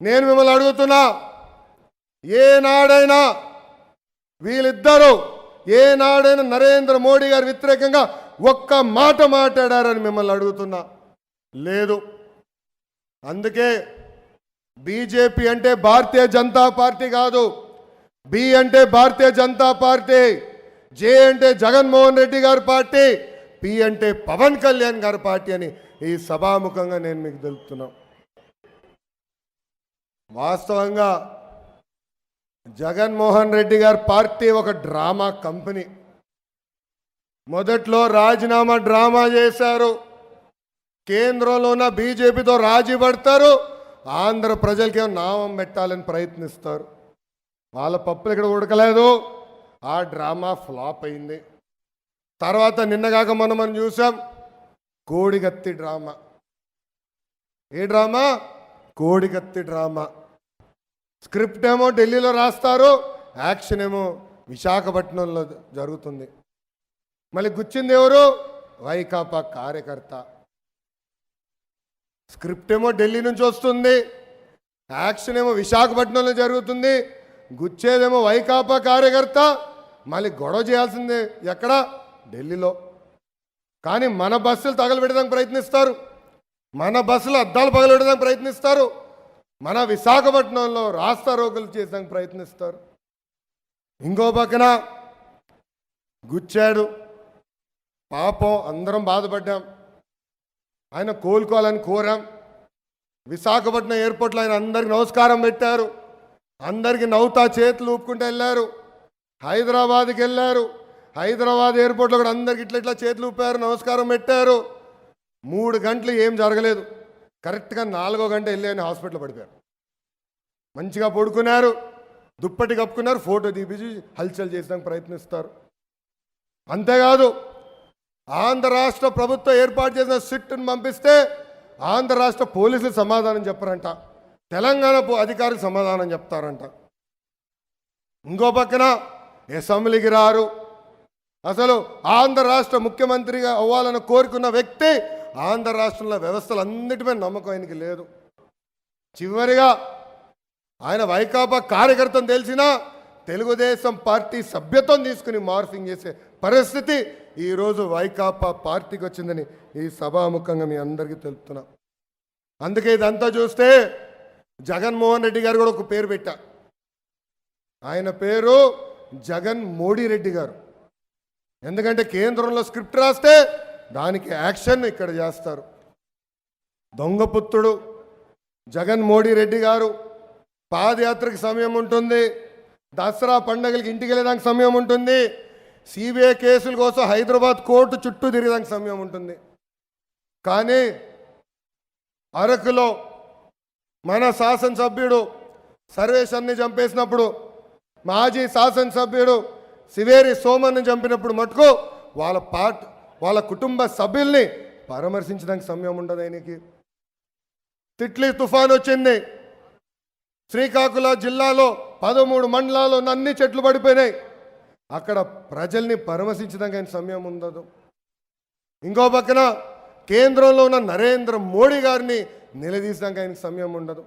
నేను మిమ్మల్ని అడుగుతున్నా ఏనాడైనా వీళ్ళిద్దరూ ఏనాడైనా నరేంద్ర మోడీ గారు వ్యతిరేకంగా ఒక్క మాట మాట్లాడారని మిమ్మల్ని అడుగుతున్నా. లేదు. అందుకే బీజేపీ అంటే భారతీయ జనతా పార్టీ కాదు. బి అంటే భారతీయ జనతా పార్టీ. జే అంటే జగన్మోహన్ రెడ్డి గారి పార్టీ. పి అంటే పవన్ కళ్యాణ్ గారి పార్టీ అని ఈ సభాముఖంగా నేను మీకు తెలుపుతున్నాను వాస్తవంగా జగన్మోహన్ రెడ్డి గారి పార్టీ ఒక డ్రామా కంపెనీ. మొదట్లో రాజీనామా డ్రామా చేశారు. కేంద్రంలో ఉన్న బీజేపీతో రాజీ పడతారు. ఆంధ్ర ప్రజలకి నామం పెట్టాలని ప్రయత్నిస్తారు. వాళ్ళ పప్పులు ఇక్కడ ఉడకలేదు. ఆ డ్రామా ఫ్లాప్ అయింది. తర్వాత నిన్నగాక మనం మనం చూసాం కోడిగత్తి డ్రామా. ఏ డ్రామా? కోడిగత్తి డ్రామా. స్క్రిప్ట్ ఏమో ఢిల్లీలో రాస్తారు యాక్షన్ ఏమో విశాఖపట్నంలో జరుగుతుంది. మళ్ళీ గుచ్చింది ఎవరు? వైకాపా కార్యకర్త. స్క్రిప్ట్ ఏమో ఢిల్లీ నుంచి వస్తుంది యాక్షన్ ఏమో విశాఖపట్నంలో జరుగుతుంది గుచ్చేదేమో వైకాపా కార్యకర్త మళ్ళీ గొడవ చేయాల్సిందే ఎక్కడ? ఢిల్లీలో. కానీ మన బస్సులు తగలబెట్టడానికి ప్రయత్నిస్తారు మన బస్సులు అద్దాలు పగలబెట్టడానికి ప్రయత్నిస్తారు మన విశాఖపట్నంలో రాస్తా రోగులు చేసేందుకు ప్రయత్నిస్తారు. ఇంకో పక్కన గుచ్చాడు. పాపం అందరం బాధపడ్డాం. ఆయన కోలుకోవాలని కోరాం. విశాఖపట్నం ఎయిర్పోర్ట్లో ఆయన అందరికి నమస్కారం పెట్టారు. అందరికి నవ్వుతా చేతులు ఊపుకుంటూ వెళ్ళారు. హైదరాబాద్కి వెళ్ళారు. హైదరాబాద్ ఎయిర్పోర్ట్లో కూడా అందరికి ఇట్లా ఇట్లా చేతులు ఊపారు నమస్కారం పెట్టారు. మూడు గంటలు ఏం జరగలేదు. కరెక్ట్గా నాలుగో గంట వెళ్ళి ఆయన హాస్పిటల్ పడిపోయారు. మంచిగా పడుకున్నారు దుప్పటి కప్పుకున్నారు ఫోటో తీపించి హల్చల్ చేసడానికి ప్రయత్నిస్తారు. అంతేకాదు ఆంధ్ర రాష్ట్ర ప్రభుత్వం ఏర్పాటు చేసిన సిట్ను పంపిస్తే ఆంధ్ర రాష్ట్ర పోలీసులు సమాధానం చెప్పరంట తెలంగాణ అధికారులు సమాధానం చెప్తారంట. ఇంకో పక్కన అసెంబ్లీకి రారు. అసలు ఆంధ్ర రాష్ట్ర ముఖ్యమంత్రిగా అవ్వాలని కోరుకున్న వ్యక్తి ఆంధ్ర రాష్ట్రంలో వ్యవస్థలు అన్నిటిపై నమ్మకం ఆయనకి లేదు. చివరిగా ఆయన వైకాపా కార్యకర్తను తెలిసినా తెలుగుదేశం పార్టీ సభ్యత్వం తీసుకుని మార్ఫింగ్ చేసే పరిస్థితి ఈరోజు వైకాపా పార్టీకి వచ్చిందని ఈ సభాముఖంగా మీ అందరికీ తెలుపుతున్నా. అందుకే ఇదంతా చూస్తే జగన్మోహన్ రెడ్డి గారు కూడా ఒక పేరు పెట్టా. ఆయన పేరు జగన్ మోడీ రెడ్డి గారు. ఎందుకంటే కేంద్రంలో స్క్రిప్ట్ రాస్తే దానికి యాక్షన్ ఇక్కడ చేస్తారు. దొంగపుత్రుడు జగన్ మోడీ రెడ్డి గారు పాదయాత్రకు సమయం ఉంటుంది. దసరా పండగలకి ఇంటికి వెళ్ళడానికి సమయం ఉంటుంది. సిబిఐ కేసుల కోసం హైదరాబాద్ కోర్టు చుట్టూ తిరగడానికి సమయం ఉంటుంది. కానీ అరకులో మన శాసనసభ్యుడు సర్వేశ్వర్ని చంపేసినప్పుడు మాజీ శాసనసభ్యుడు సివేరి సోమన్ని చంపినప్పుడు మటుకు వాళ్ళ పార్ట్ వాళ్ళ కుటుంబ సభ్యుల్ని పరామర్శించడానికి సమయం ఉండదు ఆయనకి. తిట్లీ తుఫాన్ వచ్చింది. శ్రీకాకుళం జిల్లాలో పదమూడు మండలాల్లో అన్ని చెట్లు పడిపోయినాయి. అక్కడ ప్రజల్ని పరామర్శించడానికి ఆయన సమయం ఉండదు. ఇంకో పక్కన కేంద్రంలో ఉన్న నరేంద్ర మోడీ గారిని నిలదీసడానికి ఆయనకి సమయం ఉండదు.